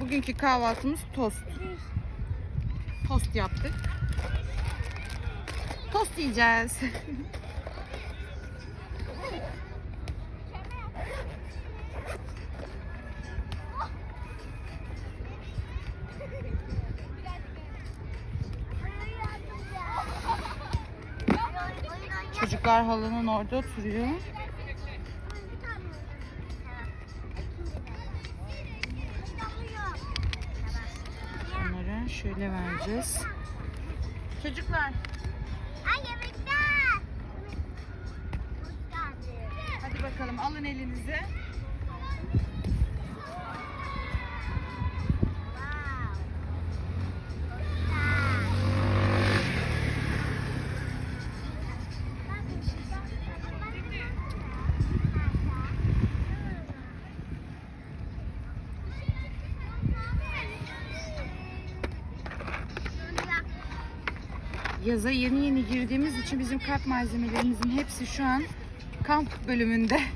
Bugünkü kahvaltımız tost. Tost yaptık. Tost yiyeceğiz. Çocuklar halının orada oturuyor. Şöyle vereceğiz. Çocuklar hadi bakalım alın elinize. Yaza yeni yeni girdiğimiz için bizim kamp malzemelerimizin hepsi şu an kamp bölümünde.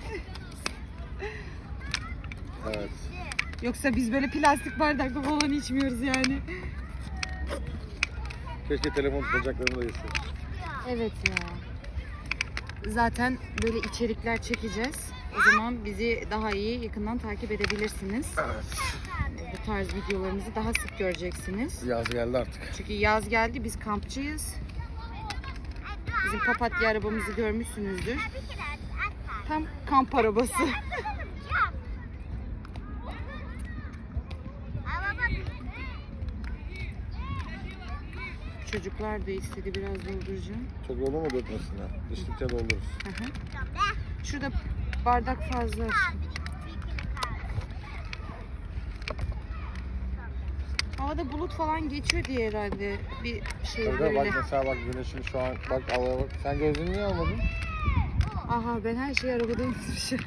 Evet. Yoksa biz böyle plastik bardakta falan içmiyoruz yani. Keşke telefon tutacaklarını da yese. Evet ya. Zaten böyle içerikler çekeceğiz. O zaman bizi daha iyi yakından takip edebilirsiniz. Evet. Bu tarz videolarımızı daha sık göreceksiniz. Yaz geldi artık. Çünkü yaz geldi biz kampçıyız. Bizim papatya arabamızı görmüşsünüzdür. Tam kamp arabası. Çocuklar da istedi biraz dolduracağım. Çok olur mu dökmesinler? İçtikçe doldururuz. Hı hı. Şurada bardak fazla. Havada bulut falan geçiyor diye herhalde bir şey böyle. bak mesela bak güneşin şu an bak havaya bak. Sen gözlüğünü niye almadın? Aha ben her şeyi arabada unutmuşum.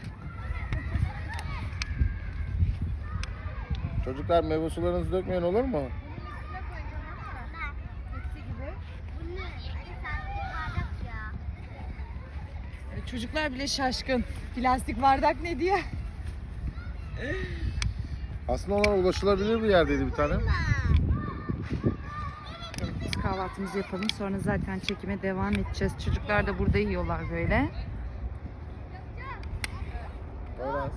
Çocuklar meyve sularınızı dökmeyin olur mu? Çocuklar bile şaşkın. Plastik bardak ne diye. Aslında onlar ulaşılabilir bir yerdeydi bir tane. Biz kahvaltımızı yapalım. Sonra zaten çekime devam edeceğiz. Çocuklar da burada yiyorlar böyle. Poyraz.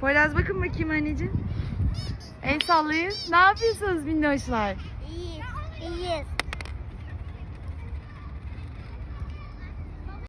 Poyraz bakın bakayım anneciğim. El sallayın. Ne yapıyorsunuz minnoşlar? İyiyiz. İyiyiz.